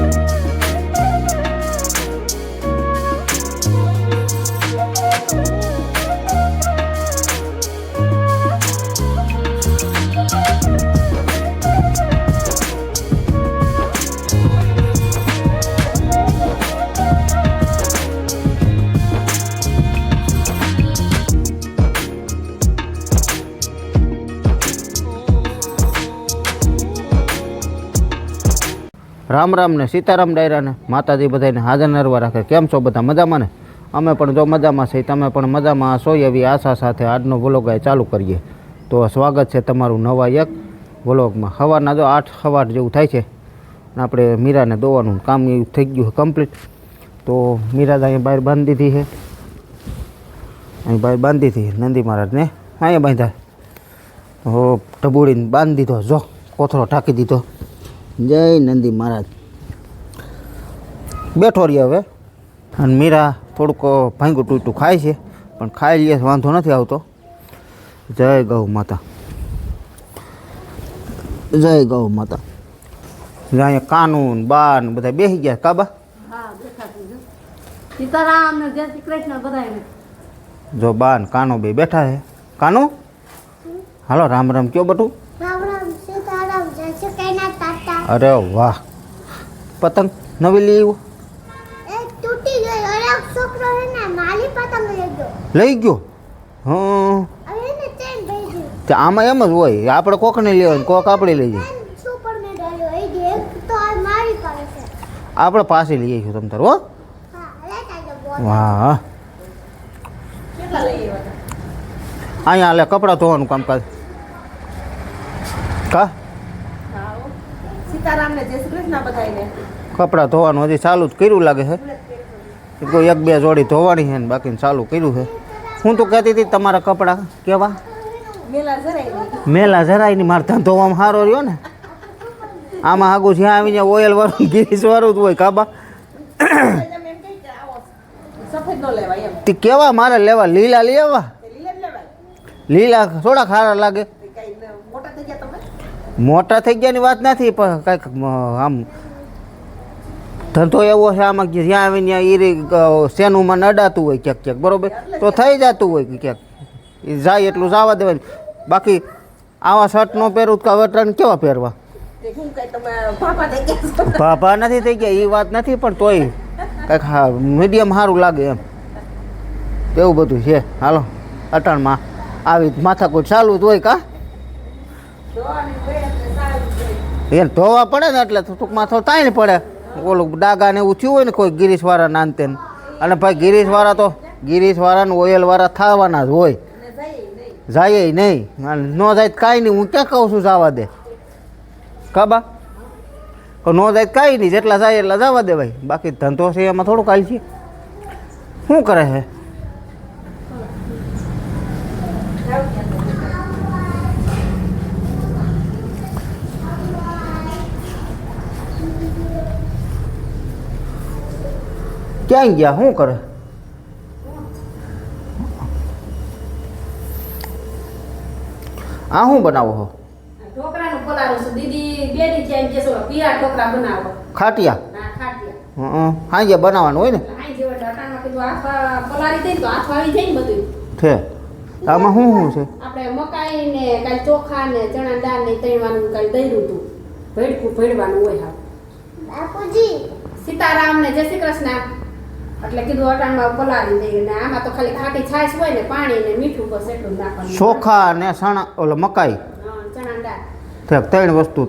Podcast. Ram Ram ને સીતારામ ડાયરાને માતાજી બધાને હાજર નરવા રાખે. કેમ છો બધા મજામાં ને? અમે પણ જો મજામાં છીએ, તમે પણ મજામાં છો એવી આશા સાથે આજનો વ્લોગ અહીં ચાલુ કરીએ. તો સ્વાગત છે તમારું નવા એક વ્લોગમાં. સવારના જો આઠ સવાર જેવું થાય છે આપણે મીરાને દોવાનું કામ એવું થઈ ગયું કમ્પ્લીટ તો મીરા અહીંયા બહાર બાંધી દીધી છે. અહીં બહાર બાંધી હતી નંદી મહારાજને અહીંયા બાંધ્યા. હો ટબુડીને બાંધી દીધો. જો કોથળો ઢાંકી દીધો. જય નંદી મહારાજ. બેઠો રહ્યો હવે. અને મીરા થોડુંક ભાંગું ટૂટું ખાય છે પણ ખાઈ લઈએ વાંધો નથી આવતો. જય ગૌ માતા. જય ગૌ માતા. અહીંયા કાનૂન બાન બધા બેસી ગયા કાબા હા દેખાતું ને જય શ્રી કૃષ્ણ બધાને જો બાન કાનો બે બેઠા છે. કાનો? હાલો રામ રામ કયો બટું? રામ રામ સીતારામ જય શ્રી કૃષ્ણ તાતા. અરે વાહ. પતંગ નવી લઈ આવ્યો? એ તૂટી ગઈ છોકરો હે ને માલી પતંગ લઈ ગયો. લઈ ગયો? હં હવે એને ચેન ભઈ ગયું તે આમાં એમ જ હોય. આપણે કોકને લેવાની કોક આપણે લઈ જઈએ સુપર ને ડાલ્યો એ તો આ મારી પાસે છે. આપણે પાસે લઈ આવીશું તમ તાર હો. વાહ. અહીંયા લે કપડાં ધોવાનું કામકાજ. કા? હા સીતારામ ને જય શ્રી કૃષ્ણ બધાને કપડાં ધોવાનું હજી ચાલુ જ કર્યું લાગે છે. કોઈ એક બે જોડી ધોવાની છે ને બાકી ચાલુ કર્યું છે. હું તો કહેતી હતી તમારા કપડાં કેવા? મેલા જરાય નહીં. મારે ત્યાં ધોવામાં સારો રહ્યો ને. આમાં આગું જ્યાં આવીને ઓઇલ વાળું ગીરીશ વાળું જ હોય કાબા તે કેવા મારે લેવા? લીલા લેવા લીલા થોડા ખારા લાગે. મોટા થઈ ગયાની વાત નથી પણ કાંઈક આમ ધંધો એવો છે આમાં કે જ્યાં આવીને ત્યાં ઈરી શેનુંમાં નડાતું હોય ક્યાંક ક્યાંક બરોબર? તો થઈ જતું હોય કે ક્યાંક. એ જાય એટલું જવા દેવાય બાકી આવા શર્ટ નો પહેરું તો વટરાને કેવા પહેરવા? ભાભા નથી થઈ ગયા એ વાત નથી પણ તોય કંઈક હા મીડિયમ સારું લાગે એમ. એવું બધું છે. હાલો અટાણમાં આવી માથાકૂટ ચાલુ જ હોય કા. એ ધોવા પડે ને એટલે ટૂંક ટૂંકમાં તો તાઈ પડે. ઓલું ડાગા ને એવું થયું હોય ને કોઈ ગિરીશવાળા નાનતે અને ભાઈ ગિરીશવાળા તો ગિરીશવાળા ને ઓયલવાળા થવાના જ હોય. જાય નહીં. અને ન જાય કાંઈ નહીં. હું ક્યાં કહું છું જવા દે. કાબા ન જાય કાંઈ નહીં. જેટલા જાય એટલા જવા દે ભાઈ. બાકી ધંધો છે એમાં થોડું કાલ છે. શું કરે છે? ક્યાં ગયા? શું કરે? આ શું બનાવો છો ઢોકળાનું પલાળું છું. દીદી બે દી થયા એમ કે છો પીળા ઢોકળા બનાવો. ખાટિયા? ના ખાટિયા. હં સાંજે બનાવવાનું હોય ને? હાઈ જેવા ઢાંકામાં કીધું આખા પલાળી દઈ ને તો હાથ આવી જાય ને બધું. છે આમાં શું શું છે? આપણે મકાઈ ને કાલ ચોખા ને ચણા દાળ ને તળવાનું કાલ દઈરું હતું ભેડકું ભેડવાનું હોય હા બાપુજી. સીતારામ ને જય શ્રી કૃષ્ણ. એટલે કીધું અટાણમાં પલાળી દઈએ ને આમાં તો ખાલી ખાટી છાશ હોય ને પાણી ને મીઠું બસ એટલું જ નાખવાનું. ચોખા ને સણા ઓલો મકાઈ. ચણા ત્રણ વસ્તુ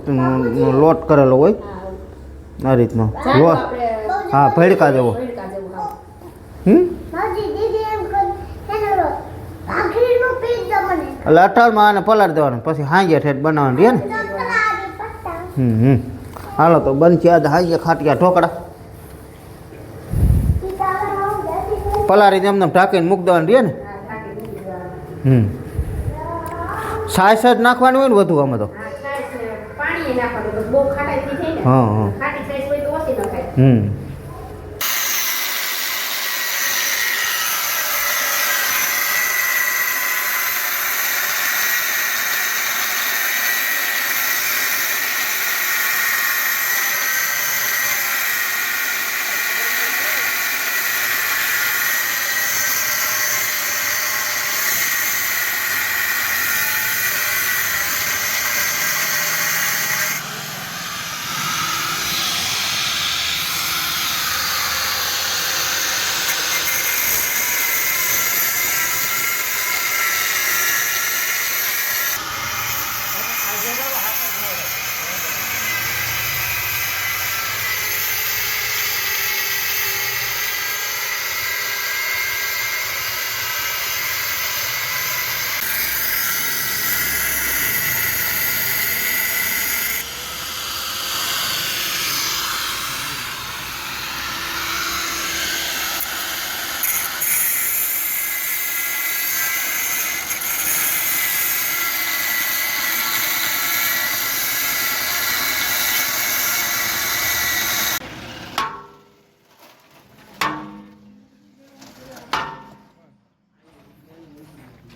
લોટ કરેલો હોય. આ રીતનો. લોટ હા ભડકા જેવો. એટલે અઠારમાં આને પલાળી દેવાનું પછી હાંજે ઠેઠ બનાવવાનું રહે ને? હમ હમ. હાલો તો બનશે આજે હાંજે ખાટિયા ઢોકળા સીતારામ જય શ્રી કૃષ્ણ પલાળીને એમને ઢાંકીને મૂકી દેવાનું રહે ને. હમ. છાશ જ નાખવાની હોય ને વધુ આમાં તો? હા, હા હમ.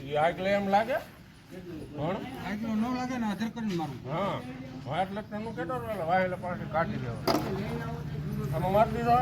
એ આગલે એમ લાગે? પણ? આજનો ન લાગે ને આધાર કરીને મારું. હા. હા એટલે જ કેટલો એટલે પાછી કાઢી દેવા. આમાં મારી દીધો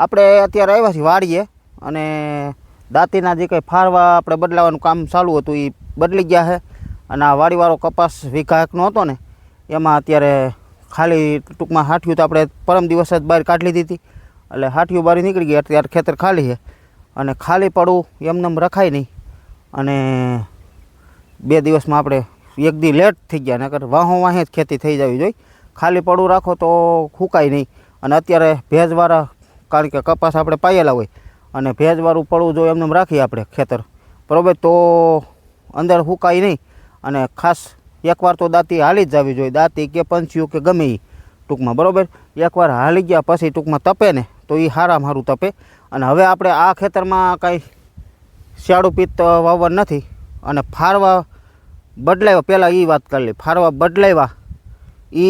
આપણે અત્યારે આવ્યા છીએ વાડીએ અને દાંતીના જે કંઈ ફાળવા આપણે બદલાવાનું કામ ચાલુ હતું એ બદલી ગયા છે. અને આ વાડીવાળો કપાસ વીઘા હતો ને, એમાં અત્યારે ખાલી ટૂંકમાં હાઠિયું તો આપણે પરમ દિવસ જ બહાર કાઢી લીધી હતી. એટલે હાઠિયું બહાર નીકળી ગઈ, અત્યારે ખેતર ખાલી છે. અને ખાલી પડવું એમને રખાય નહીં. અને બે દિવસમાં આપણે એક દી લેટ થઈ ગયા, નકર વાહો વાહે જ ખેતી થઈ જવી જોઈએ ખાલી પડું રાખો તો ફૂકાય નહીં. અને અત્યારે ભેજવાળા કારણ કે કપાસ આપણે પાયેલા હોય અને ભેજવાળું પડવું જોઈએ એમને રાખીએ આપણે ખેતર. બરાબર? તો અંદર હુકાય નહીં અને ખાસ એકવાર તો દાંતી હાલી જ જવી જોઈએ. દાંતી કે પંછીઓ કે ગમે એ ટૂંકમાં. બરાબર? એકવાર હાલી ગયા પછી ટૂંકમાં તપે ને તો એ સારામાં સારું તપે. અને હવે આપણે આ ખેતરમાં કાંઈ શિયાળું પિત્ત વાવવા નથી અને ફારવા બદલાવ્યા પહેલાં એ વાત કરી લે. ફારવા બદલાવ્યા એ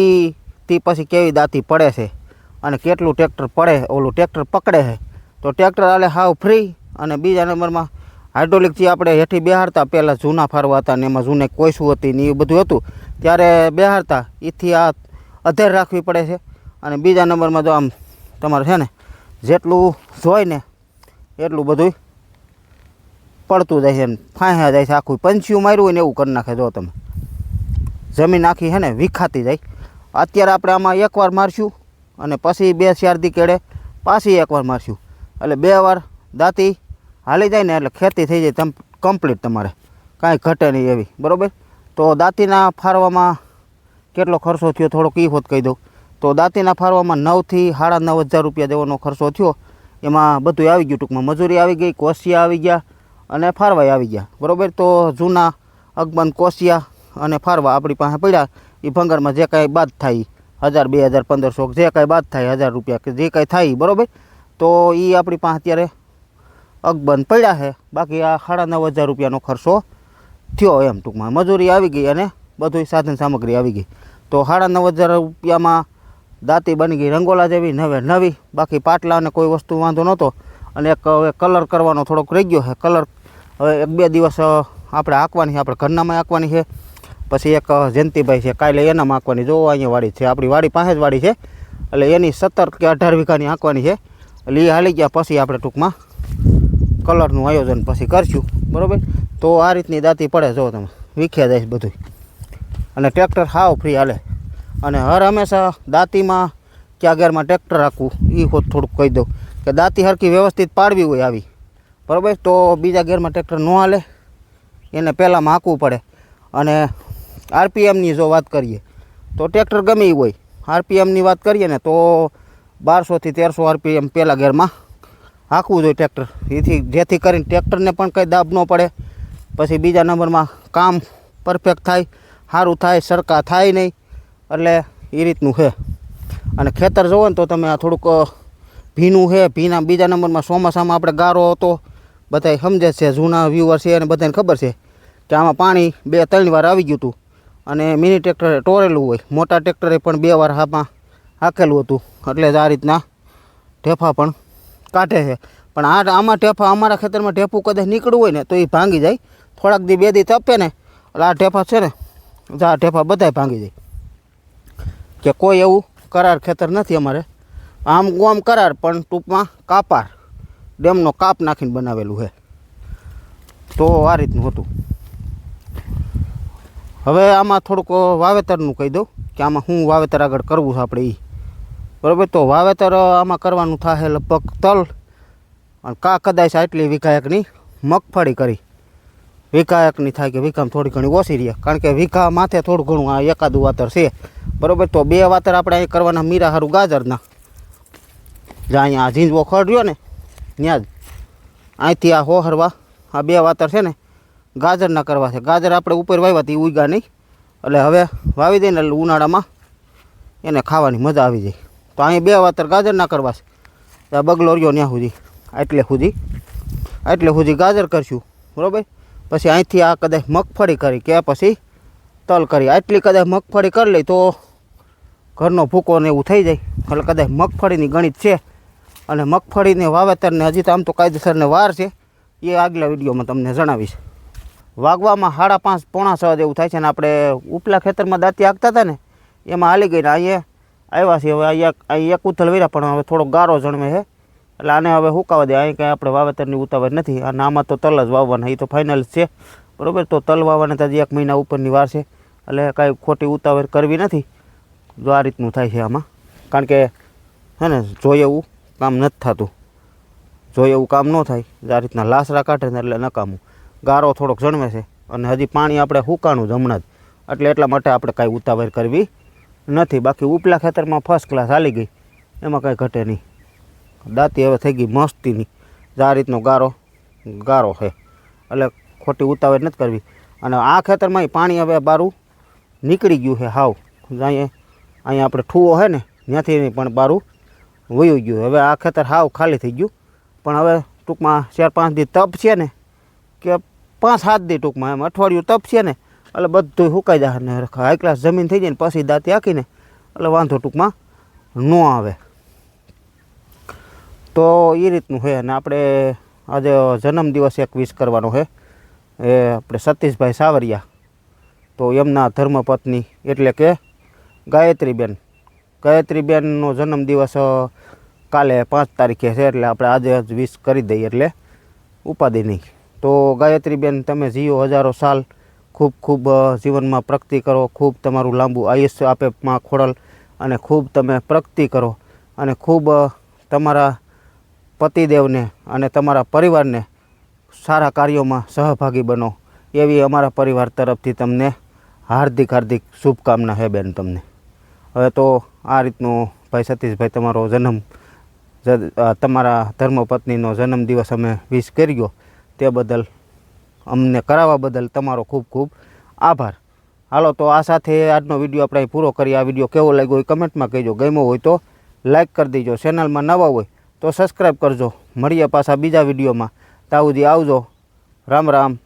થી પછી કેવી દાંતી પડે છે? અને કેટલું ટ્રેક્ટર પડે, ઓલું ટ્રેક્ટર પકડે છે. તો ટ્રેક્ટર આલે હાવ ફ્રી અને બીજા નંબરમાં હાઇડ્રોલિકથી આપણે હેઠી બેહાડતા, પહેલાં જૂના ફારવા હતા ને એમાં જૂને કોઈશું હતી ને એ બધું હતું. ત્યારે બેહાડતા એથી આ અધેર રાખવી પડે છે. અને બીજા નંબરમાં જો આમ તમારે છે ને, જેટલું જોઈ ને એટલું બધું પડતું જાય છે ફાંહ્યા જાય છે, આખું પંછીયું માર્યું હોય ને એવું કરી નાખે જો તમે. જમીન આખી છે ને વિખાતી જાય. અત્યારે આપણે આમાં એકવાર મારશું. અને પછી બે ચારદી કેળે પાછી એકવાર મારશું. એટલે બે વાર દાંતી હાલી જાય ને એટલે ખેતી થઈ જાય તમ કમ્પ્લીટ તમારે. કાંઈ ઘટે નહીં એવી. બરાબર? તો દાંતીના ફારવામાં કેટલો ખર્ચો થયો થોડોક એ હોત કહી દઉં. તો દાંતીના ફારવામાં નવથી સાડા નવ હજાર રૂપિયા જેવાનો ખર્ચો થયો. એમાં બધું આવી ગયું ટૂંકમાં. મજૂરી આવી ગઈ, કોશિયા આવી ગયા અને ફારવાય આવી ગયા. બરાબર? તો જૂના અકબંધ કોશિયા અને ફારવા આપણી પાસે પડ્યા. એ ભંગારમાં જે કાંઈ બાદ થાય હજાર, બે હજાર, પંદરસો, જે કાંઈ બાદ થાય, હજાર રૂપિયા કે જે કાંઈ થાય, બરાબર? તો એ આપણી પાસે અત્યારે અકબંધ પડ્યા છે. બાકી આ સાડા નવ હજાર રૂપિયાનો ખર્ચો થયો એમ ટૂંકમાં. મજૂરી આવી ગઈ અને બધું સાધન સામગ્રી આવી ગઈ. તો સાડા નવ હજાર રૂપિયામાં દાંતી બની ગઈ, રંગોલા જેવી, નવે નવી. બાકી પાટલા અને કોઈ વસ્તુ વાંધો નહોતો. અને એક હવે કલર કરવાનો થોડોક રહી ગયો છે. કલર હવે એક બે દિવસ આપણે આંકવાની છે. આપણે ઘરનામાં આંકવાની છે. પછી એક જયંતિભાઈ છે, કાલે એનામાં આંકવાની જો અહીંયા વાડી છે, આપણી વાડી પાસે જ વાડી છે. એટલે એની સત્તર કે અઢાર વીઘાની આંકવાની છે. એટલે એ હાલી ગયા પછી આપણે ટૂંકમાં કલરનું આયોજન પછી કરશું. બરાબર? તો આ રીતની દાંતી પડે જો તમે વીખ્યા જાય બધું અને ટ્રેક્ટર હાવ ફ્રી હાલે. અને હર હંમેશા દાંતીમાં ક્યાં ગેરમાં ટ્રેક્ટર રાખવું એ હોત થોડુંક કહી દઉં. કે દાંતી હરકી વ્યવસ્થિત પાડવી હોય આવી. બરાબર? તો બીજા ગેરમાં ટ્રેક્ટર ન હાલે. એને પહેલાંમાં હાંકવું પડે. અને આરપીએમની જો વાત કરીએ, તો ટ્રેક્ટર ગમે એ હોય. આરપીએમની વાત કરીએ ને, તો બારસોથી તેરસો આરપીએમ પહેલાં ગેરમાં હાંકવું જોઈએ ટ્રેક્ટર. એથી, જેથી કરીને ટ્રેક્ટરને પણ કંઈ દાબ ન પડે. પછી બીજા નંબરમાં કામ પરફેક્ટ થાય સારું થાય સરકા થાય નહીં, એટલે એ રીતનું છે. અને ખેતર જુઓ ને તો તમે આ થોડુંક ભીનું છે. ભીના બીજા નંબરમાં ચોમાસામાં આપણે ગારો હતો. બધાય સમજે છે, જૂના વ્યૂવર છે અને બધાને ખબર છે કે આમાં પાણી બે, ત્રણ વાર આવી ગયું હતું. અને મિની ટ્રેક્ટરે ટોરેલું હોય. મોટા ટ્રેક્ટરે પણ બે વાર હામાં હાકેલું હતું. એટલે જ આ રીતના ઢેફા પણ કાઢે છે. પણ આ આમાં ઢેફા અમારા ખેતરમાં ઢેફું કદાચ નીકળવું હોય ને તો એ ભાંગી જાય. થોડાક દી બે દી તપે ને એટલે આ ઢેફા છે ને આ ઢેફા બધાય ભાંગી જાય. કે કોઈ એવું કરાર ખેતર નથી અમારે. આમ ગોમ કરાર, પણ ટૂંકમાં કાપાર. ડેમનો કાપ નાખીને બનાવેલું છે. તો આ રીતનું હતું. હવે આમાં થોડુંક વાવેતરનું કહી દઉં, કે આમાં શું વાવેતર આગળ કરવું છે આપણે એ બરાબર? તો વાવેતર આમાં કરવાનું થાય લગભગ તલ, અને કા કદાચ આટલી વિઘાયકની મગફળી કરી. વિઘાયકની થાય કે વિઘામ થોડી ઘણી ઓછી રહે, કારણ કે વિઘા માથે થોડું ઘણું આ એકાદું વાતર છે. બરાબર? તો બે વાતર આપણે અહીં કરવાના મીરા હારું ગાજરના. જ્યાં અહીંયા આ ઝીંઝવો ખડ રહ્યો ને ત્યાં જ. અહીંથી આ હોહરવા, આ બે વાતર છે ને ગાજરના કરવા છે. ગાજર આપણે ઉપર વાવ્યા હતી ઉગા નહીં. એટલે હવે વાવી દઈને એટલે ઉનાળામાં એને ખાવાની મજા આવી જાય. તો અહીં બે વાતર ગાજરના કરવા છે. આ બગલો રહ્યો ત્યાં સુધી એટલે સુધી એટલે સુધી ગાજર કરશું. બરાબર? પછી અહીંથી આ કદાચ મગફળી કરી, કે પછી તલ કરી. આટલી કદાચ મગફળી કરી લઈ તો ઘરનો ભૂકો ને એવું થઈ જાય. એટલે કદાચ મગફળીની ગણિત છે. અને મગફળીને વાવેતરને હજી તો આમ તો કાયદેસરને વાર છે. એ આગલા વિડીયોમાં તમને જણાવીશ. વાગવામાં સાડા પાંચ, પોણા છ જેવું થાય છે ને આપણે ઉપલા ખેતરમાં દાંતી હાંકતા હતા ને, એમાં હાલી ગઈને અહીંયા આવ્યા છે હવે અહીંયા અહીં એક ઉથલ વર્યા, પણ હવે થોડો ગારો જણમે છે. એટલે આને હવે સુકાવા દે. અહીં કાંઈ આપણે વાવેતરની ઉતાવળ નથી. અને આમાં તો તલ જ વાવવાના એ તો ફાઇનલ છે. બરાબર? તો તલ વાવવાના તો એક મહિના ઉપરની વાર છે. એટલે કાંઈ ખોટી ઉતાવળ કરવી નથી. જો આ રીતનું થાય છે આમાં. કારણ કે, હે ને જોઈએ એવું કામ નથી થતું. જોઈએ એવું કામ ન થાય આ રીતના લાસરા કાઢે ને એટલે નકામું. ગારો થોડોક જણવે છે અને હજી પાણી આપણે હુકાણું જ હમણાં જ. એટલે એટલા માટે આપણે કાંઈ ઉતાવળ કરવી નથી. બાકી ઉપલા ખેતરમાં ફર્સ્ટ ક્લાસ હાલી ગઈ. એમાં કાંઈ ઘટે નહીં. દાંતી હવે થઈ ગઈ મસ્તીની. આ રીતનો ગારો ગારો છે. એટલે ખોટી ઉતાવળ નથી કરવી. અને આ ખેતરમાં પાણી હવે બારું નીકળી ગયું છે હાવ. અહીંયા અહીંયા આપણે ઠૂવો છે ને, ત્યાંથી પણ બારું વયું ગયું. હવે આ ખેતર હાવ ખાલી થઈ ગયું. પણ હવે ટૂંકમાં ચાર પાંચ દી તપ છે ને, કે પાંચ સાત દી ટૂંકમાં એમ અઠવાડિયું તપ છે ને, એટલે બધું સુકાઈ જાય ને હાઈ ક્લાસ જમીન થઈ જાય ને પછી દાંતી આખીને એટલે વાંધો ટૂંકમાં ન આવે. તો એ રીતનું છે અને આપણે આજે જન્મદિવસ એક વિશ કરવાનો છે. એ આપણે સતીશભાઈ સાવરિયા. તો એમના ધર્મપત્ની એટલે કે ગાયત્રીબેન. ગાયત્રીબેનનો જન્મદિવસ કાલે પાંચ તારીખે છે, એટલે આપણે આજે જ વિશ કરી દઈએ એટલે ઉપાધિ નહીં. તો ગાયત્રીબેન, તમે જીઓ હજારો સાલ. ખૂબ ખૂબ જીવનમાં પ્રગતિ કરો. ખૂબ તમારું લાંબુ આયુષ્ય આપે માં ખોડલ. અને ખૂબ તમે પ્રગતિ કરો. અને ખૂબ તમારા પતિદેવને અને તમારા પરિવારને સારા કાર્યોમાં સહભાગી બનો. એવી અમારા પરિવાર તરફથી તમને હાર્દિક હાર્દિક શુભકામના છે બેન તમને. હવે તો આ રીતનો ભાઈ સતીશભાઈ, તમારો જન્મ તમારા ધર્મપત્નીનો જન્મદિવસ અમે વિશ કર્યો. તે બદલ, અમને કરાવવા બદલ તમારો ખૂબ ખૂબ આભાર. હાલો, તો આ સાથે આજનો વીડિયો આપણે પૂરો કરીએ. આ વીડિયો કેવો લાગ્યો હોય કમેન્ટમાં કહેજો. ગમ્યો હોય તો લાઈક કરી દેજો. ચેનલમાં નવા હોય તો સબસ્ક્રાઈબ કરજો. મળીએ પાછા બીજા વિડીયોમાં. તાવજી આવજો. રામ રામ.